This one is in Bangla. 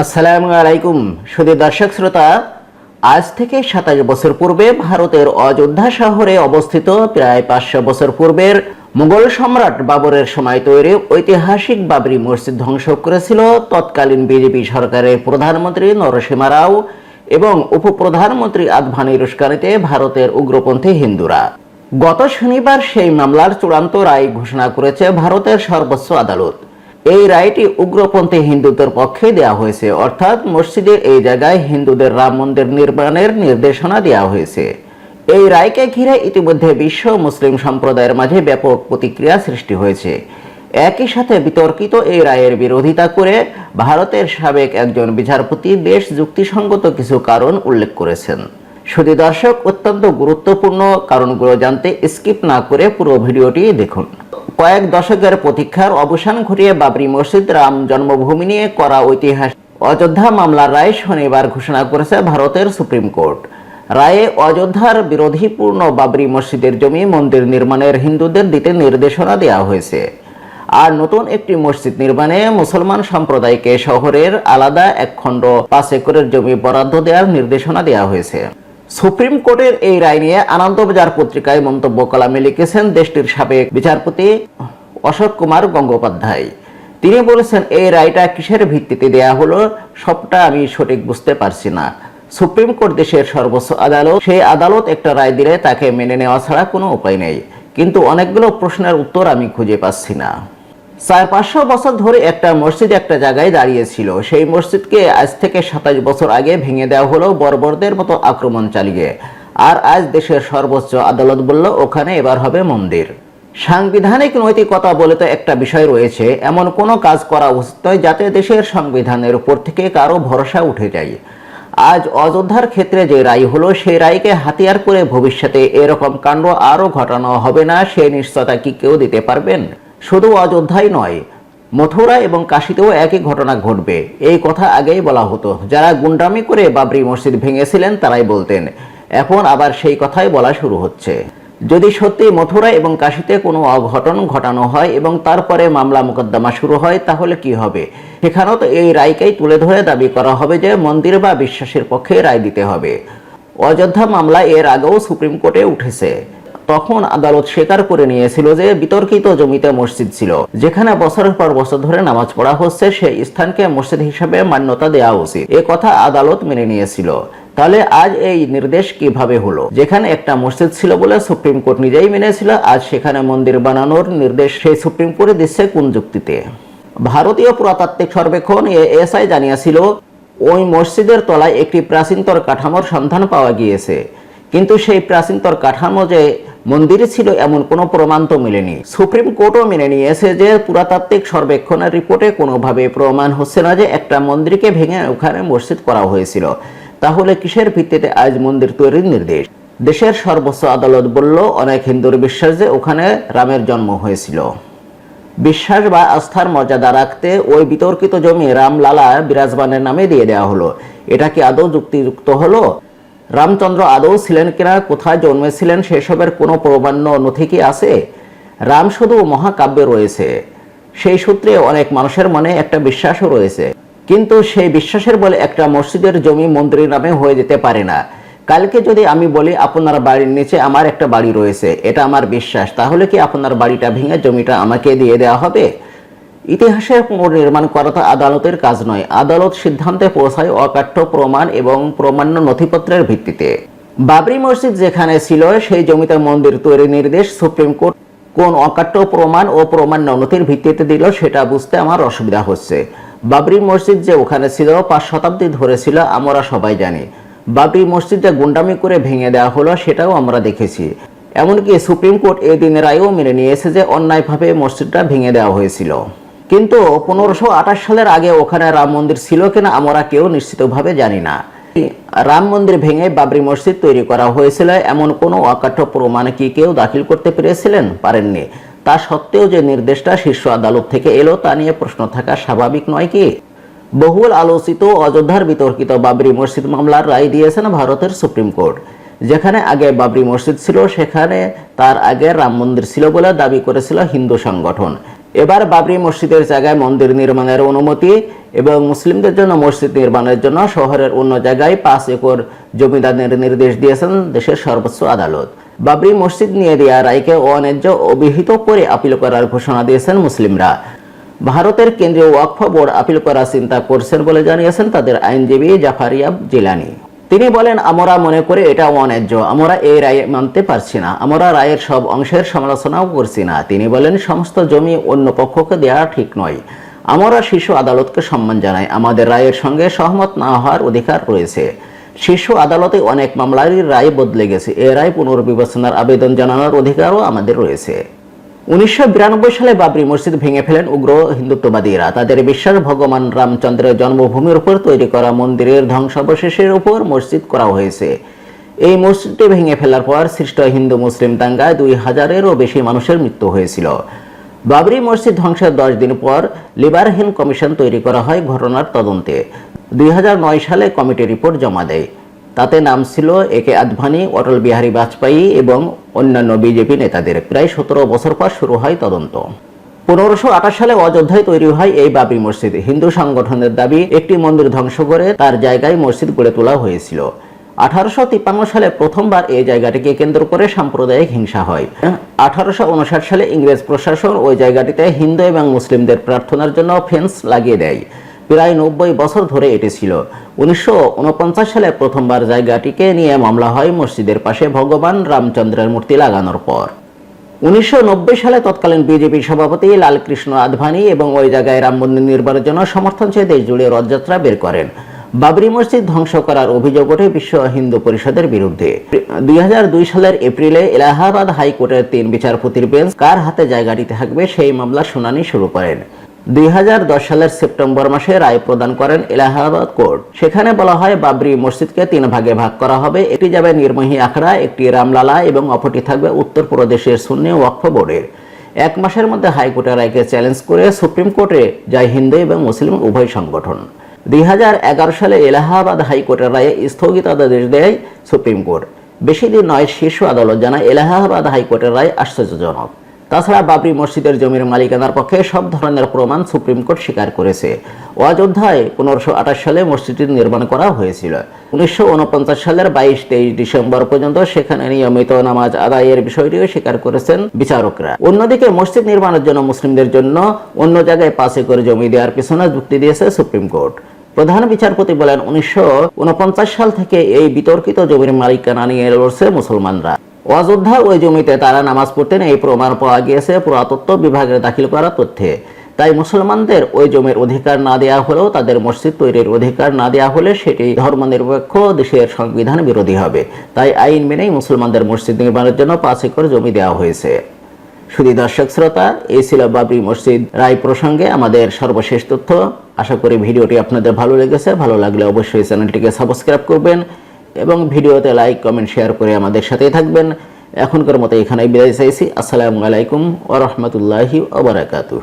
আসসালামু আলাইকুম। শুধু দর্শক শ্রোতা, আজ থেকে সাতাশ বছর পূর্বে ভারতের অযোধ্যা শহরে অবস্থিত প্রায় পাঁচশো বছর পূর্বের মুঘল সম্রাট বাবরের সময় তৈরি ঐতিহাসিক বাবরি মসজিদ ধ্বংস করেছিল তৎকালীন বিজেপি সরকারের প্রধানমন্ত্রী নরসিমা রাও এবং উপপ্রধানমন্ত্রী আদভানির উস্কানিতে ভারতের উগ্রপন্থী হিন্দুরা। গত শনিবার সেই মামলার চূড়ান্ত রায় ঘোষণা করেছে ভারতের সর্বোচ্চ আদালত। এই রায়টি উগ্রপন্থী হিন্দুদের পক্ষে দেওয়া হয়েছে। অর্থাৎ মসজিদের এই জায়গায় হিন্দুদের রাম মন্দির নির্মাণের নির্দেশনা দেওয়া হয়েছে। এই রায়কে ঘিরে ইতিমধ্যে বিশ্ব মুসলিম সম্প্রদায়ের মাঝে ব্যাপক প্রতিক্রিয়া সৃষ্টি হয়েছে। একই সাথে বিতর্কিত এই রায়ের বিরোধিতা করে ভারতের সাবেক একজন বিচারপতি বেশ যুক্তিসঙ্গত কিছু কারণ উল্লেখ করেছেন। শুধু দর্শক, অত্যন্ত গুরুত্বপূর্ণ কারণগুলো জানতে স্কিপ না করে পুরো ভিডিওটি দেখুন। কয়েক দশকের প্রতীক্ষার অবসান ঘটিয়ে বাবরি মসজিদ রাম জন্মভূমি নিয়ে করা ঐতিহাসিক অযোধ্যা মামলার রায় শনিবার ঘোষণা করেছে ভারতের সুপ্রিম কোর্ট। রায়ে অযোধ্যার বিরোধীপূর্ণ বাবরি মসজিদের জমি মন্দির নির্মাণের হিন্দুদের দিতে নির্দেশনা দেওয়া হয়েছে। আর নতুন একটি মসজিদ নির্মাণে মুসলমান সম্প্রদায়কে শহরের আলাদা এক খণ্ড পাঁচ একরের জমি বরাদ্দ দেওয়ার নির্দেশনা দেওয়া হয়েছে। সুপ্রিম কোর্টের এই রায় নিয়ে আনন্দ আনন্দবাজার পত্রিকায় মন্তব্য কলামে লিখেছেন দেশটির সাবেক বিচারপতি অশোক কুমার গঙ্গোপাধ্যায়। তিনি বলেছেন, এই রায়টা কিসের ভিত্তিতে দেয়া হলো সবটা আমি সঠিক বুঝতে পারছি না। সুপ্রিম কোর্ট দেশের সর্বোচ্চ আদালত, সেই আদালত একটা রায় দিলে তাকে মেনে নেওয়া ছাড়া কোনো উপায় নেই। কিন্তু অনেকগুলো প্রশ্নের উত্তর আমি খুঁজে পাচ্ছি না। চার পাঁচশো বছর ধরে একটা মসজিদ একটা জায়গায় দাঁড়িয়েছিল। সেই মসজিদকে আজ থেকে সাতাশ বছর আগে ভেঙে দেওয়া হলো বর্বরদের মতো আক্রমণ চালিয়ে। আর আজ দেশের সর্বোচ্চ আদালত বলল, ওখানে এবার হবে মন্দির। সাংবিধানিক নৈতিকতা বলে তো একটা বিষয় রয়েছে। এমন কোনো কাজ করা উচিত নয় যাতে দেশের সংবিধানের উপর থেকে কারও ভরসা উঠে যায়। আজ অযোধ্যার ক্ষেত্রে যে রায় হলো, সেই রায়কে হাতিয়ার করে ভবিষ্যতে এরকম কাণ্ড আরও ঘটানো হবে না। সে নিশ্চয়তা কি কেউ দিতে পারবেন? শুধু অযোধ্যাই নয়, মথুরা এবং কাশীতেও একই ঘটনা ঘটবে। এই কথা আগেই বলা হতো। যারা গুন্ডামি করে বাবরি মসজিদ ভেঙেছিলেন, তারাই বলতেন, এখন আবার সেই কথাই বলা শুরু হচ্ছে। যদি সত্যি মথুরা এবং কাশীতে কোনো অঘটন ঘটানো হয় এবং তারপরে মামলা মোকদ্দমা শুরু হয়, তাহলে কি হবে? সেখানেও তো এই রায়কেই তুলে ধরে দাবি করা হবে যে মন্দির বা বিশ্বাসের পক্ষে রায় দিতে হবে। অযোধ্যা মামলা এর আগেও সুপ্রিম কোর্টে উঠেছে। তখন আদালত স্বীকার করে নিয়েছিল যে বিতর্কিত জমিতে মসজিদ ছিল, যেখানে বছরের পর বছর ধরে নামাজ পড়া হচ্ছে সেই স্থানকে মসজিদ হিসাবে মান্যতা দেওয়া উচিত। এ কথা আদালত মেনে নিয়েছিল। তাহলে আজ এই নির্দেশ কীভাবে হলো? যেখানে একটা মসজিদ ছিল বলে সুপ্রিম কোর্ট নিজেই মেনেছিল, আজ সেখানে মন্দির বানানোর নির্দেশ সেই সুপ্রিম কোর্টে দিচ্ছে কোন যুক্তিতে? ভারতীয় পুরাতাত্ত্বিক সর্বেক্ষণ এএসআই জানিয়েছিল, ওই মসজিদের তলায় একটি প্রাচীনতর কাঠামোর সন্ধান পাওয়া গিয়েছে। কিন্তু সেই প্রাচীনতর কাঠামো যে মন্দিরে ছিল এমন কোনো প্রমাণ তো মেলেনি। সুপ্রিম কোর্টও মেনে নিয়েছে যে পুরাতাত্ত্বিক সর্বেক্ষণের রিপোর্টে কোনোভাবে প্রমাণ হচ্ছে না যে একটা মন্দিরকে ভেঙে ওখানে মসজিদ করা হয়েছিল। তাহলে কিসের ভিত্তিতে আজ মন্দির তৈরির নির্দেশ? দেশের সর্বোচ্চ আদালত বলল, অনেক হিন্দুর বিশ্বাস যে ওখানে রামের জন্ম হয়েছিল। বিশ্বাস বা আস্থার মর্যাদা রাখতে ওই বিতর্কিত জমি রামলালা বিরাজমানের নামে দিয়ে দেওয়া হলো। এটা কি আদৌ যুক্তিযুক্ত হলো? রামচন্দ্র আদৌ ছিলেন কিনা, কোথায় জন্মেছিলেন, সেসবের কোনো প্রমাণ্য নথি কি আছে? রাম শুধু মহাকাব্যে রয়েছে। সেই সূত্রে অনেক মানুষের মনে একটা বিশ্বাসও রয়েছে। কিন্তু সেই বিশ্বাসের বলে একটা মসজিদের জমি মন্দিরের নামে হয়ে যেতে পারে না। কালকে যদি আমি বলি, আপনার বাড়ির নিচে আমার একটা বাড়ি রয়েছে, এটা আমার বিশ্বাস, তাহলে কি আপনার বাড়িটা ভেঙে জমিটা আমাকে দিয়ে দেওয়া হবে? ইতিহাসের পুনর্নির্মাণ করা তো আদালতের কাজ নয়। আদালত সিদ্ধান্তে পৌঁছায় অকাঠ্য প্রমাণ এবং প্রমাণ্য নথিপত্রের ভিত্তিতে। বাবরি মসজিদ যেখানে ছিল, সেই জমিতে মন্দির তৈরির নির্দেশ সুপ্রিম কোর্ট কোন অকাঠ্য প্রমাণ ও প্রমাণ্য নথির ভিত্তিতে দিল সেটা বুঝতে আমার অসুবিধা হচ্ছে। বাবরি মসজিদ যে ওখানে ছিল, পাঁচ শতাব্দী ধরে ছিল, আমরা সবাই জানি। বাবরি মসজিদ যে গুন্ডামি করে ভেঙে দেওয়া হলো, সেটাও আমরা দেখেছি। এমনকি সুপ্রিম কোর্ট এই দিনের রায়ও মেনে নিয়েছে যে অন্যায়ভাবে মসজিদটা ভেঙে দেওয়া হয়েছিল। কিন্তু পনেরোশো সালের আগে ওখানে রাম মন্দির ছিল কিনা আমরা কেউ নিশ্চিতভাবে জানি না। রাম মন্দির ভেঙে বাবরি মসজিদ তৈরি করা হয়েছিল, এমন কোনো অকাঠ্য প্রমাণ কি কেউ দাখিল করতে পেরেছিলেন? পারেননি। তা সত্ত্বেও যে নির্দেশটা শীর্ষ আদালত থেকে এলো, তা নিয়ে প্রশ্ন থাকা স্বাভাবিক নয় কি? বহুল আলোচিত অযোধ্যার বিতর্কিত বাবরি মসজিদ মামলার রায় দিয়েছেন ভারতের সুপ্রিম কোর্ট। যেখানে আগে বাবরি মসজিদ ছিল, সেখানে তার আগে রাম মন্দির ছিল বলে দাবি করেছিল হিন্দু সংগঠন। এবার বাবরি মসজিদের জায়গায় মন্দির নির্মাণের অনুমতি এবং মুসলিমদের জন্য মসজিদ নির্মাণের জন্য শহরের অন্য জায়গায় পাঁচ একর জমিদানের নির্দেশ দিয়েছেন দেশের সর্বোচ্চ আদালত। বাবরি মসজিদ নিয়ে দেওয়া রায়কে অন্যায্য অভিহিত করে আপিল করার ঘোষণা দিয়েছেন মুসলিমরা। ভারতের কেন্দ্রীয় ওয়াকফ বোর্ড আপিল করার চিন্তা করছেন বলে জানিয়েছেন তাদের আইনজীবী জাফারিয়াব জিলানি। তিনি বলেন, আমরা মনে করি এটা অন্যায্য। আমরা এই রায় মানতে পারছি না। আমরা রায়ের সব অংশের সমালোচনাও করছি না। তিনি বলেন, সমস্ত জমি অন্য পক্ষকে দেওয়া ঠিক নয়। আমরা শিশু আদালতকে সম্মান জানাই। আমাদের রায়ের সঙ্গে সহমত না হওয়ার অধিকার রয়েছে। শিশু আদালতে অনেক মামলারই রায় বদলে গেছে। এ রায় পুনর্বিবেচনার আবেদন জানানোর অধিকারও আমাদের রয়েছে। উনিশশো সালে বাবরি মসজিদ ভেঙে ফেলেন উগ্র হিন্দুত্ববাদীরা। তাদের বিশ্বাস ভগবান রামচন্দ্রের জন্মভূমির উপর তৈরি করা মন্দিরের ধ্বংসাবশেষের উপর মসজিদ করা হয়েছে। এই মসজিদটি ভেঙে ফেলার পর সৃষ্ট হিন্দু মুসলিম দাঙ্গায় দুই হাজারেরও বেশি মানুষের মৃত্যু হয়েছিল। বাবরি মসজিদ ধ্বংসের দশ দিন পর লিবারহীন কমিশন তৈরি করা হয় ঘটনার তদন্তে। দুই হাজার নয় সালে কমিটি রিপোর্ট জমা দেয়। তাতে নাম ছিল এ কে আদভানি, অটল বিহারী বাজপেয়ী এবং অন্যান্য বিজেপি নেতাদের। প্রায় সতেরো বছর পর শুরু হয় তদন্ত। পনেরোশো আঠাশ সালে অযোধ্যায় তৈরি হয় এই বাবরি মসজিদ। হিন্দু সংগঠনের দাবি, একটি মন্দির ধ্বংস করে তার জায়গায় মসজিদ গড়ে তোলা হয়েছিল। আঠারোশো তিপ্পান্ন সালে প্রথমবার এই জায়গাটিকে কেন্দ্র করে সাম্প্রদায়িক হিংসা হয়। আঠারোশো উনষাট সালে ইংরেজ প্রশাসন ওই জায়গাটিতে হিন্দু এবং মুসলিমদের প্রার্থনার জন্য ফেন্স লাগিয়ে দেয়। প্রায় নব্বই বছর ধরে এটি ছিল। উনিশশো উনপঞ্চাশ সালে প্রথমবার জায়গাটিকে নিয়ে মামলা হয় মসজিদের পাশে ভগবান রামচন্দ্রের মূর্তি লাগানোর পর। উনিশশো নব্বই সালে তৎকালীন বিজেপি সভাপতি লালকৃষ্ণ আদভানি এবং ওই জায়গায় রাম মন্দির নির্মাণের জন্য সমর্থন চেয়ে দেশ জুড়ে রথযাত্রা বের করেন। বাবরি মসজিদ ধ্বংস করার অভিযোগ ওঠে বিশ্ব হিন্দু পরিষদের বিরুদ্ধে। দুই হাজার দুই সালের এপ্রিলে এলাহাবাদ হাইকোর্টের তিন বিচারপতির বেঞ্চ কার হাতে জায়গাটি থাকবে সেই মামলার শুনানি শুরু করেন। দুই হাজার দশ সালের সেপ্টেম্বর মাসে রায় প্রদান করেন এলাহাবাদ কোর্ট। সেখানে বলা হয়, বাবরি মসজিদকে তিন ভাগে ভাগ করা হবে। একটি যাবে নির্মোহী আখড়া, একটি রামলালা এবং অপরটি থাকবে উত্তরপ্রদেশের সুন্নি ওয়াকফ বোর্ডের। এক মাসের মধ্যে হাইকোর্টের রায়কে চ্যালেঞ্জ করে সুপ্রিম কোর্টে যায় হিন্দু এবং মুসলিম উভয় সংগঠন। দুই হাজার এগারো সালে এলাহাবাদ হাইকোর্টের রায়ে স্থগিতাদেশ দেয় সুপ্রিম কোর্ট। বেশি দিন নয়, শীর্ষ আদালত জানায়, এলাহাবাদ হাইকোর্টের রায় আশ্চর্যজনক। তাছাড়া বাবরি মসজিদের জমির মালিকানার পক্ষে সব ধরনের প্রমাণ সুপ্রিম কোর্ট স্বীকার করেছে। অযোধ্যায় পনেরোশো আঠাশ সালে মসজিদটি নির্মাণ করা হয়েছিল। উনিশশো সালের বাইশ তেইশ ডিসেম্বর পর্যন্ত সেখানে নিয়মিত নামাজ আদায়ের বিষয়টিও স্বীকার করেছেন বিচারকরা। অন্যদিকে মসজিদ নির্মাণের জন্য মুসলিমদের জন্য অন্য জায়গায় পাঁচ একর জমি দেওয়ার পিছনে যুক্তি দিয়েছে সুপ্রিম কোর্ট। প্রধান বিচারপতি বলেন, উনিশশো উনপঞ্চাশ সাল থেকে এই বিতর্কিত জমির মালিকানা নিয়ে লড়ছে মুসলমানরা। অযোধ্যা ওই জমিতে তারা নামাজ পড়তেন, এই প্রমাণ পাওয়া গিয়েছে পুরাতত্ত্ব বিভাগের দাখিল করা তথ্যে। তাই মুসলমানদের ওই জমির অধিকার না দেওয়া হলেও তাদের মসজিদ তৈরির অধিকার না দেওয়া হলে সেটি ধর্মনিরপেক্ষ দেশের সংবিধান বিরোধী হবে। তাই আইন মেনেই মুসলমানদের মসজিদ নির্মাণের জন্য পাঁচ একর জমি দেওয়া হয়েছে। শুধু দর্শক শ্রোতা, এই ছিল বাবরি মসজিদ রায় প্রসঙ্গে আমাদের সর্বশেষ তথ্য। আশা করি ভিডিওটি আপনাদের ভালো লেগেছে। ভালো লাগলে অবশ্যই চ্যানেলটিকে সাবস্ক্রাইব করবেন। এবং ভিডিওতে লাইক কমেন্ট শেয়ার করে আমাদের সাথেই থাকবেন। এখনকার মতো এখানেই বিদায় চাইছি। আসসালামু আলাইকুম ওরহমতুল্লাহি ওবরাকাতুহ